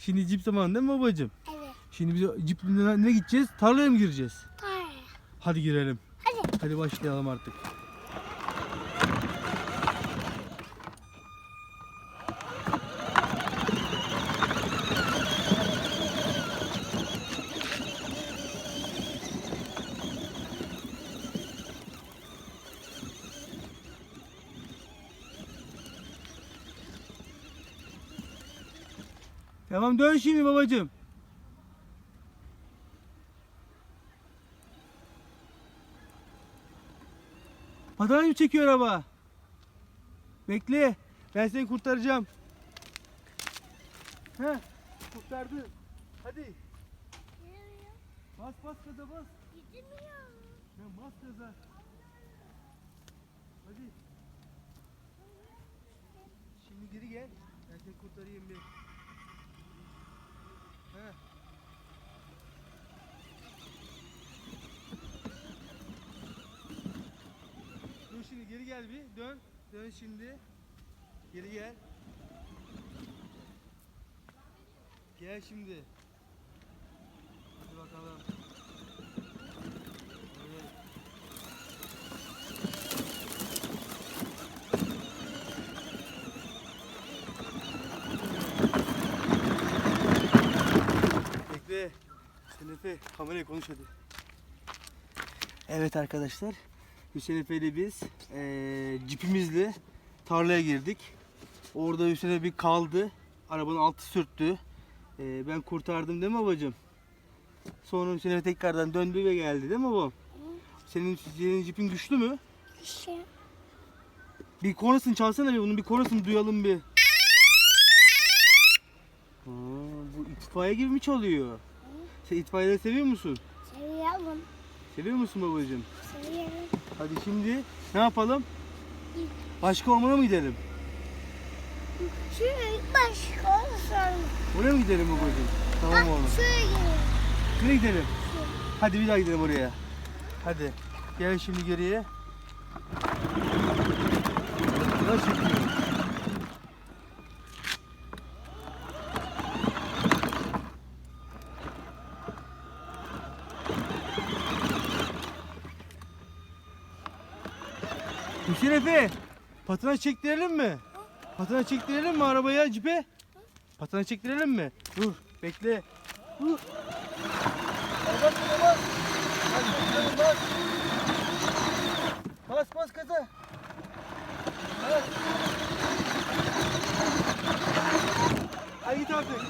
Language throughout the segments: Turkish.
Şimdi cip zamanı değil mi babacığım? Evet. Şimdi biz ciple ne gideceğiz? Tarlaya mı gireceğiz? Hayır. Hadi girelim. Hadi. Hadi başlayalım artık. Tamam dön şimdi babacığım. Patanaj mı çekiyor araba? Bekle. Ben seni kurtaracağım. Heh. Kurtardı. Hadi. Bas bas gaza bas. Gidemiyor. Ben bas gaza. Hadi. Şimdi geri gel. Ben seni kurtarayım bir. Heh. Dur şimdi geri gel bir. Dön. Dön şimdi. Geri gel. Gel şimdi. Hadi bakalım. Evet. Bekle. Hüseyin Efe kameraya konuş hadi. Evet arkadaşlar. Hüseyin Efe ile biz eee cipimizle tarlaya girdik. Orada Hüseyin Efe bir kaldı. Arabanın altı sürttü. Eee, ben kurtardım değil mi babacığım? Sonra Hüseyin Efe tekrardan döndü ve geldi değil mi babam? Senin, senin cipin güçlü mü? Şey. Bir kornasını çalsana bir bunun bir kornasını duyalım bir. Aa, bu itfaiye gibi mi çalıyor? Sen itfaiyeleri seviyor musun? Seviyorum. Seviyor musun babacığım? Seviyorum. Hadi şimdi ne yapalım? Başka ormana mı gidelim? Şuraya başka olsun. Oraya mı gidelim babacığım? Tamam oğlum. Şuraya gidelim. Nereye gidelim? Hadi bir daha gidelim oraya. Hadi. Gel şimdi geriye. Nasıl çekiyor? Hüseyin Efe, patına çektirelim mi? Patına çektirelim mi arabaya, cipe? Patına çektirelim mi? Dur, bekle. Dur. Bas bas bas. Hadi bakalım bas. Bas bas gaza. Evet. Hadi git artık.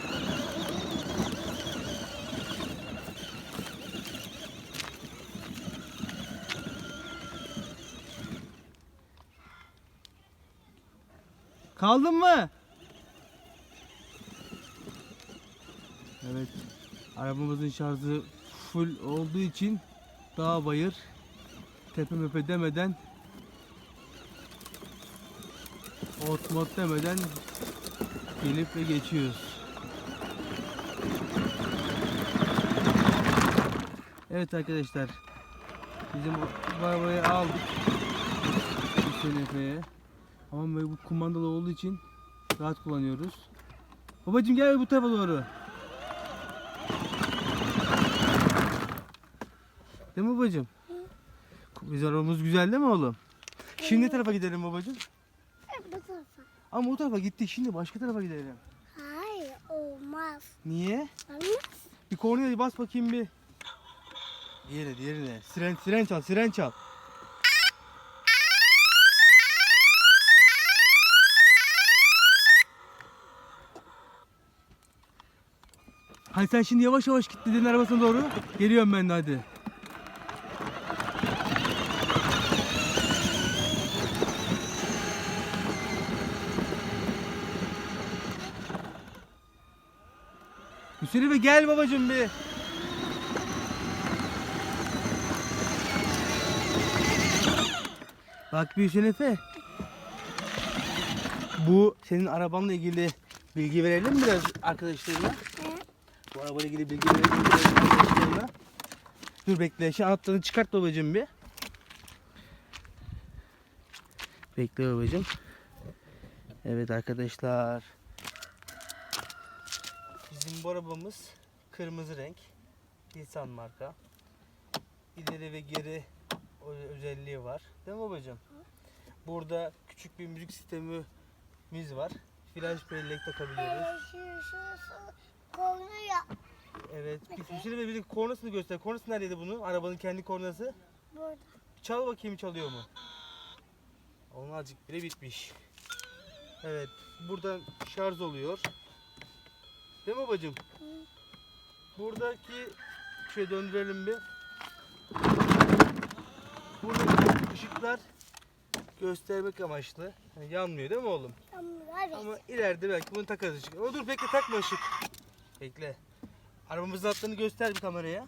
Kaldın mı? Evet. Arabamızın şarjı full olduğu için dağ bayır tepe mepe demeden ot mot demeden gelip ve geçiyoruz. Evet arkadaşlar bizim arabayı aldık Hüseyin Efe'ye ama böyle bu kumandalı olduğu için rahat kullanıyoruz. Babacım gel bu tarafa doğru. Değil mi babacım? Biz arabamız güzel değil mi oğlum? Şimdi ne tarafa gidelim babacım? Bu tarafa. Ama o tarafa gittik şimdi başka tarafa gidelim. Hayır olmaz. Niye? Olmaz. Bir kornaya bas bakayım bir. Diğerine diğerine. Siren, siren çal siren çal. Hadi sen şimdi yavaş yavaş git dedin arabasına doğru. Geliyorum ben de hadi. Hüseyin Bey gel babacığım bir. Bak bir Hüseyin Efe. Bu senin arabanla ilgili bilgi verelim biraz arkadaşlarına. Bu arabayla ilgili bilgi arkadaşlarına. Dur bekle. Şimdi anahtarını çıkart babacığım bir. Bekle babacığım. Evet arkadaşlar. Biz Bizim bu arabamız kırmızı renk. Nissan marka. İleri ve geri özelliği var. Değil mi babacığım? Burada küçük bir müzik sistemimiz var. Flash bellek takabiliyoruz. Şu konuyor. Evet. Bir Hüseyin Bey bir kornasını göster. Kornası neredeydi bunun? Arabanın kendi kornası. Burada. Çal bakayım çalıyor mu? Onun azıcık bile bitmiş. Evet. Buradan şarj oluyor. Değil mi babacığım? Hı. Buradaki şöyle döndürelim bir. Buradaki ışıklar göstermek amaçlı. Hani yanmıyor değil mi oğlum? Evet. Ama ileride belki bunu takarız ışık. Ama dur bekle takma ışık. Bekle. Arabamızın anahtarını göster bir kameraya.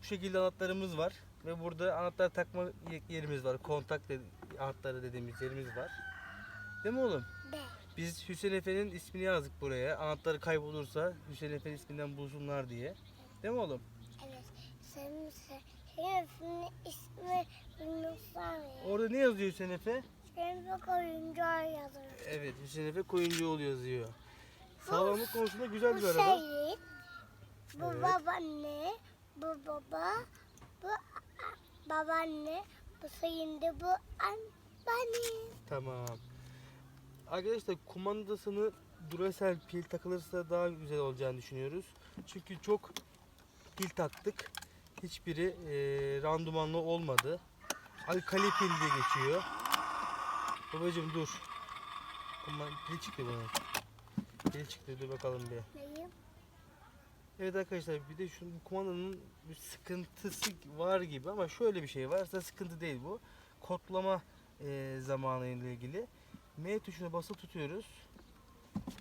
Bu şekilde anahtarımız var. Ve burada anahtar takma yerimiz var. Kontak de, anahtarı dediğimiz yerimiz var. Değil mi oğlum? De. Biz Hüseyin Efe'nin ismini yazdık buraya. Anahtarı kaybolursa Hüseyin Efe isminden bulsunlar diye. Değil mi oğlum? Evet. Senin, senin ismi, bilmiyorsan Orada ne yazıyor Hüseyin Efe? Senin bak oyuncağı yazır. Evet Hüseyin Efe Koyuncuoğlu yazıyor. Sağlamlık konusunda güzel bir Bu araba. Seyit, bu Evet. babaanne, bu baba, bu a- babaanne, bu Sayın'da bu anne. Tamam. Arkadaşlar kumandasını Duracell pil takılırsa daha güzel olacağını düşünüyoruz. Çünkü çok pil taktık. Hiçbiri e, randımanlı olmadı. Alkali pil diye geçiyor. Babacım dur. Kuman pil çıktı bunun. Pil çıktı dur bakalım bir. Evet arkadaşlar bir de şu kumandanın bir sıkıntısı var gibi ama şöyle bir şey var. Aslında sıkıntı değil bu. Kodlama e, zamanı ile ilgili. M tuşuna basılı tutuyoruz.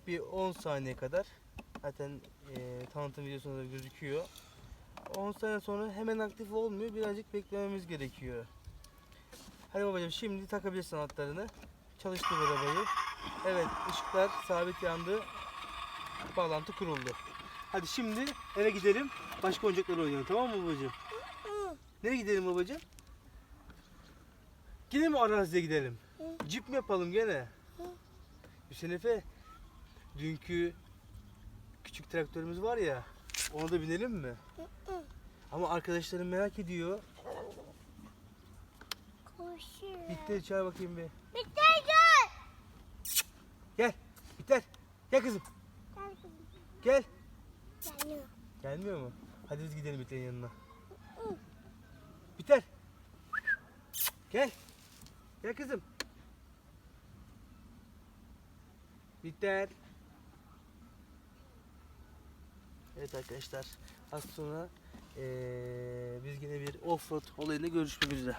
Bir 10 saniye kadar. Zaten e, tanıtım videosunda da gözüküyor. 10 saniye sonra hemen aktif olmuyor. Birazcık beklememiz gerekiyor. Hadi babacığım şimdi takabilirsin anahtarını. Çalıştır arabayı. Evet ışıklar sabit yandı. Bağlantı kuruldu. Hadi şimdi eve gidelim. Başka oyuncaklar oynayalım tamam mı babacığım? Nereye gidelim babacığım? Yine mi araziye gidelim? Cip mi yapalım gene? Hüseyin Efe, dünkü küçük traktörümüz var ya, ona da binelim mi? Ama arkadaşlarım merak ediyor. Koşuyor. Bitti, çağır bakayım bir. Bitti gel. Gel, biter. Gel kızım, Gel kızım. gel. Geliyor. Gelmiyor mu? Hadi biz gidelim Biter'in yanına. Biter. Gel. Gel kızım. Biter. Evet arkadaşlar. Az sonra eee, biz yine bir offroad olayında görüşmek üzere.